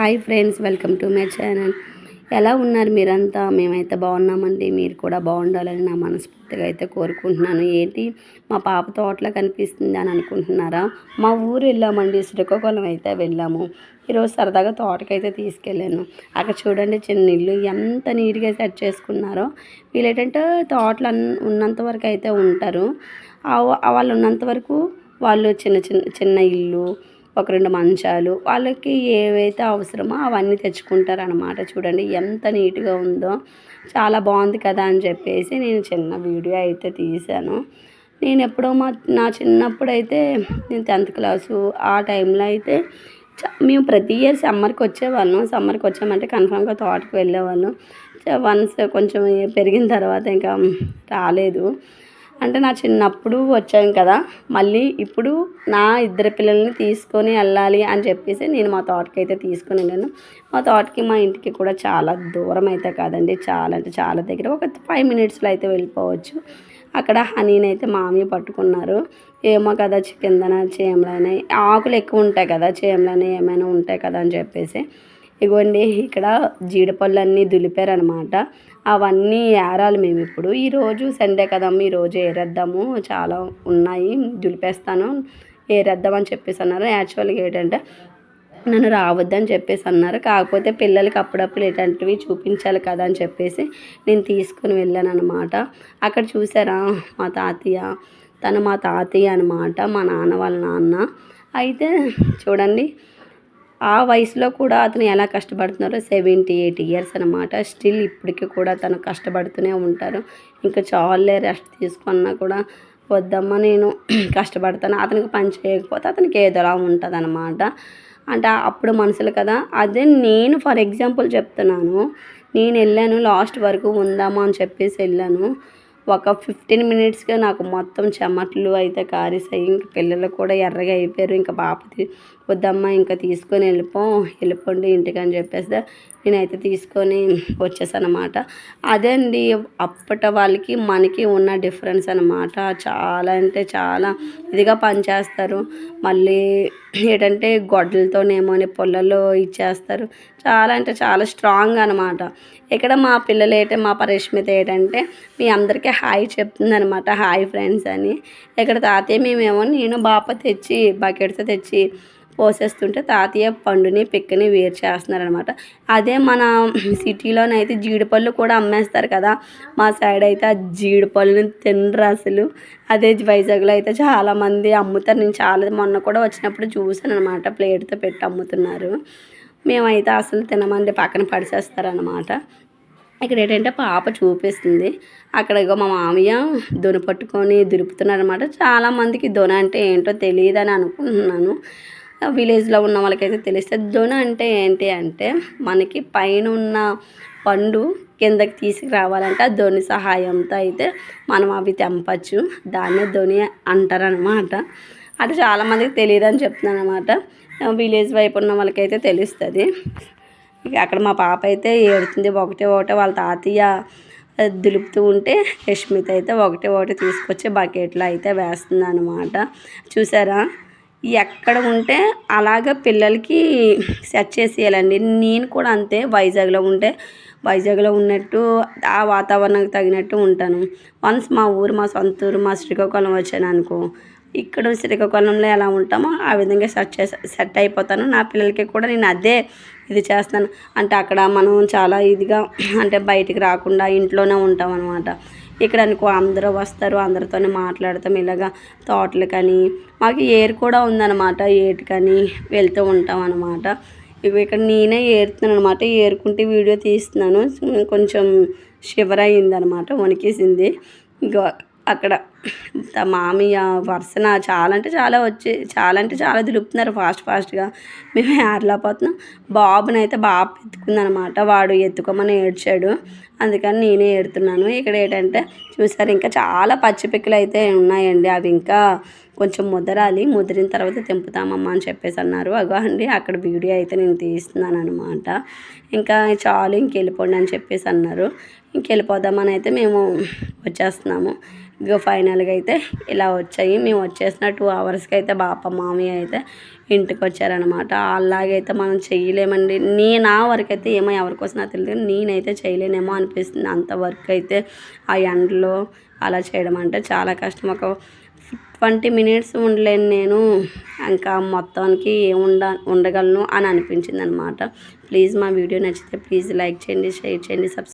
Hi friends welcome to my channel. ఎలా ఉన్నారు మీరంతా? మేమైతే బాగున్నామండి. మీరు కూడా బాగుండాలని నా మనస్ఫూర్తిగా అయితే కోరుకుంటున్నాను. ఏంటి? మా పాప తోటలో కనిపిస్తుంది అని అనుకుంటున్నారా? మా ఊరు వెళ్ళామండి. శ్రీకాకుళం అయితే వెళ్ళాము. ఈరోజు సరదాగా తోటకైతే తీసుకెళ్ళాను. అక్కడ చూడండి చిన్న ఇల్లు. ఎంత నీట్గా సెట్ చేసుకున్నారో. వీళ్ళు ఏంటంటే తోటలు ఉన్నంత వరకు అయితే ఉంటారు. వాళ్ళు ఉన్నంత వరకు వాళ్ళు చిన్న చిన్న చిన్న ఇల్లు ఒక రెండు మంచాలు వాళ్ళకి ఏవైతే అవసరమో అవన్నీ తెచ్చుకుంటారనమాట చూడండి ఎంత నీట్గా ఉందో. చాలా బాగుంది కదా అని చెప్పేసి నేను చిన్న వీడియో అయితే తీశాను. నేను ఎప్పుడో మా నా చిన్నప్పుడు అయితే నేను టెన్త్ క్లాసు ఆ టైంలో అయితే చ- మేము ప్రతి ఇయర్ సమ్మర్కి వచ్చేవాళ్ళం. సమ్మర్కి వచ్చామంటే కన్ఫామ్గా తోటకి వెళ్ళేవాళ్ళం. వన్స్ కొంచెం పెరిగిన తర్వాత ఇంకా రాలేదు. అంటే నా చిన్నప్పుడు వచ్చాం కదా మళ్ళీ ఇప్పుడు నా ఇద్దరు పిల్లల్ని తీసుకొని వెళ్ళాలి అని చెప్పేసి నేను మా తోటకి అయితే తీసుకొని వెళ్ళాను. మా తోటకి మా ఇంటికి కూడా చాలా దూరం అయితే కాదండి. చాలా అంటే చాలా దగ్గర ఒక ఫైవ్ మినిట్స్లో అయితే వెళ్ళిపోవచ్చు. అక్కడ హనీని అయితే మామయ్య పట్టుకున్నారు. ఏమో కదా కిందన చేమలని ఆకులు ఎక్కువ ఉంటాయి కదా చేమలని ఏమైనా ఉంటాయి కదా అని చెప్పేసి. ఇగోండి ఇక్కడ జీడిపళ్ళు అన్నీ దులిపారనమాట. అవన్నీ ఏరాలి మేము ఇప్పుడు ఈరోజు సండే కదమ్మ ఈరోజు ఏరేద్దాము. చాలా ఉన్నాయి దులిపేస్తాను. ఏరేద్దామని చెప్పేసి అన్నారు. యాక్చువల్గా ఏంటంటే నన్ను రావద్దని చెప్పేసి అన్నారు. కాకపోతే పిల్లలకి అప్పుడప్పుడు ఇలాంటివి చూపించాలి కదా అని చెప్పేసి నేను తీసుకుని వెళ్ళాను అనమాట అక్కడ చూసారా మా తాతయ్య? తను మా తాతయ్య అనమాట మా నాన్న వాళ్ళ నాన్న. అయితే చూడండి ఆ వయసులో కూడా అతను ఎలా కష్టపడుతున్నారో సెవెంటీ ఎయిట్ ఇయర్స్ అనమాట స్టిల్ ఇప్పటికీ కూడా తను కష్టపడుతూనే ఉంటారు. ఇంకా చాలే రెస్ట్ తీసుకున్నా కూడా వద్దమ్మా నేను కష్టపడతాను. అతనికి పని చేయకపోతే అతనికి ఏదోలా ఉంటుంది అనమాట అంటే అప్పుడు మనుషులు కదా. అదే నేను ఫర్ ఎగ్జాంపుల్ చెప్తున్నాను. నేను వెళ్ళాను లాస్ట్ వరకు ఉందామా అని చెప్పేసి వెళ్ళాను. ఒక ఫిఫ్టీన్ మినిట్స్గా నాకు మొత్తం చెమట్లు అయితే కారేసాయి. ఇంక పిల్లలు కూడా ఎర్రగా అయిపోయారు. ఇంకా పాప వద్దమ్మా ఇంకా తీసుకొని వెళ్ళిపో వెళ్ళిపోండి ఇంటికి అని చెప్పేసి నేనైతే తీసుకొని వచ్చేసనమాట అదే అండి అప్పటి వాళ్ళకి మనకి ఉన్న డిఫరెన్స్ అనమాట చాలా అంటే చాలా ఇదిగా పనిచేస్తారు. మళ్ళీ ఏంటంటే గొడ్డలతోనేమో అని పొలాల్లో ఇచ్చేస్తారు. చాలా అంటే చాలా స్ట్రాంగ్ అనమాట ఇక్కడ మా పిల్లలు ఏంటంటే మా పరిష్మిత ఏంటంటే మీ అందరికీ హాయ్ చెప్తుందనమాట హాయ్ ఫ్రెండ్స్ అని. ఇక్కడ తాతయ్య మేమేమో నేను బాప తెచ్చి బకెట్తో తెచ్చి పోసేస్తుంటే తాతయ్య పండుని పిక్కని వేరు చేస్తున్నారనమాట అదే మన సిటీలోనైతే జీడిపళ్ళు కూడా అమ్మేస్తారు కదా. మా సైడ్ అయితే ఆ జీడిపళ్ళని తినరు అసలు. అదే వైజాగ్లో అయితే చాలామంది అమ్ముతారు. నేను చాలా మొన్న కూడా వచ్చినప్పుడు చూసాను అనమాట ప్లేట్తో పెట్టి అమ్ముతున్నారు. మేమైతే అసలు తినమండి పక్కన పడిసేస్తారనమాట ఇక్కడ ఏంటంటే పాప చూపిస్తుంది. అక్కడ ఇగో మా మామయ్య దొన పట్టుకొని దురుపుతున్నారనమాట చాలామందికి దొన అంటే ఏంటో తెలియదని అనుకుంటున్నాను. విలేజ్లో ఉన్న వాళ్ళకైతే తెలిస్తే దొన అంటే ఏంటి అంటే మనకి పైన ఉన్న పండు కిందకి తీసుకురావాలంటే ఆ ధ్వని సహాయంతో అయితే మనం అవి తెంపచ్చు. దాన్నే ధ్వని అంటారనమాట అంటే చాలామందికి తెలియదు అని చెప్తున్నాను అనమాట విలేజ్ వైపు ఉన్న వాళ్ళకైతే తెలుస్తుంది. ఇక అక్కడ మా పాప అయితే ఏడుతుంది ఒకటే ఒకటే వాళ్ళ తాతయ్య దులుపుతూ ఉంటే యష్మిత అయితే ఒకటే ఒకటి తీసుకొచ్చి బకెట్లో అయితే వేస్తుంది అనమాట చూసారా ఎక్కడ ఉంటే అలాగ పిల్లలకి సెట్ చేసేయాలండి. నేను కూడా అంతే వైజాగ్లో ఉంటే వైజాగ్లో ఉన్నట్టు ఆ వాతావరణానికి తగినట్టు ఉంటాను. వన్స్ మా ఊరు మా సొంత ఊరు మా శ్రీకాకుళం వచ్చాను అనుకో ఇక్కడ శ్రీకాకుళంలో ఎలా ఉంటామో ఆ విధంగా సెట్ చేసా సెట్ అయిపోతాను. నా పిల్లలకి కూడా నేను అదే ఇది చేస్తాను. అంటే అక్కడ మనం చాలా ఇదిగా అంటే బయటికి రాకుండా ఇంట్లోనే ఉంటాం అనమాట ఇక్కడ అనుకో అందరూ వస్తారు అందరితోనే మాట్లాడతాం. ఇలాగా తోటలు కానీ మాకు ఏరు కూడా ఉందన్నమాట ఏటికని వెళ్తూ ఉంటాం అనమాట ఇవి ఇక్కడ నేనే ఏరుతున్నాను అనమాట ఏరుకుంటే వీడియో తీస్తున్నాను. కొంచెం షివర్ అయిందనమాట వణికేసింది. ఇంకా అక్కడ మామయ్య వరుసన చాలా అంటే చాలా వచ్చి చాలా అంటే చాలా దులుపుతున్నారు ఫాస్ట్ ఫాస్ట్గా. మేము ఏర్లేకపోతున్నాం బాబుని అయితే బాబు ఎత్తుకుందనమాట వాడు ఎత్తుకోమని ఏడ్చాడు. అందుకని నేనే ఏడుతున్నాను. ఇక్కడ ఏంటంటే చూసారు ఇంకా చాలా పచ్చిపిక్కలు అయితే ఉన్నాయండి. అవి ఇంకా కొంచెం ముదరాలి ముదిరిన తర్వాత తెంపుతామమ్మా అని చెప్పేసి అన్నారు. అగో అండి అక్కడ వీడియో అయితే నేను తీస్తున్నాను అనమాట ఇంకా చాలు ఇంకెళ్ళిపోండి అని చెప్పేసి అన్నారు. ఇంకెళ్ళిపోదామని అయితే మేము వచ్చేస్తున్నాము. ఇక ఫైనల్గా అయితే ఇలా వచ్చాయి. మేము వచ్చేసిన టూ అవర్స్కి అయితే బాప మామయ్య అయితే ఇంటికి వచ్చారనమాట అలాగైతే మనం చేయలేమండి. నీ నా వర్క్ అయితే ఏమో ఎవరికోసం నాకు తెలియదు. నేనైతే చేయలేనేమో అనిపిస్తుంది. అంత వర్క్ అయితే ఆ ఎండలో అలా చేయడం అంటే చాలా కష్టం. ఒక ట్వంటీ మినిట్స్ ఉండలేను నేను. ఇంకా మొత్తానికి ఏముండ ఉండగలను అని అనిపించింది అనమాట ప్లీజ్ మా వీడియో నచ్చితే ప్లీజ్ లైక్ చేయండి షేర్ చేయండి సబ్స్క్రైబ్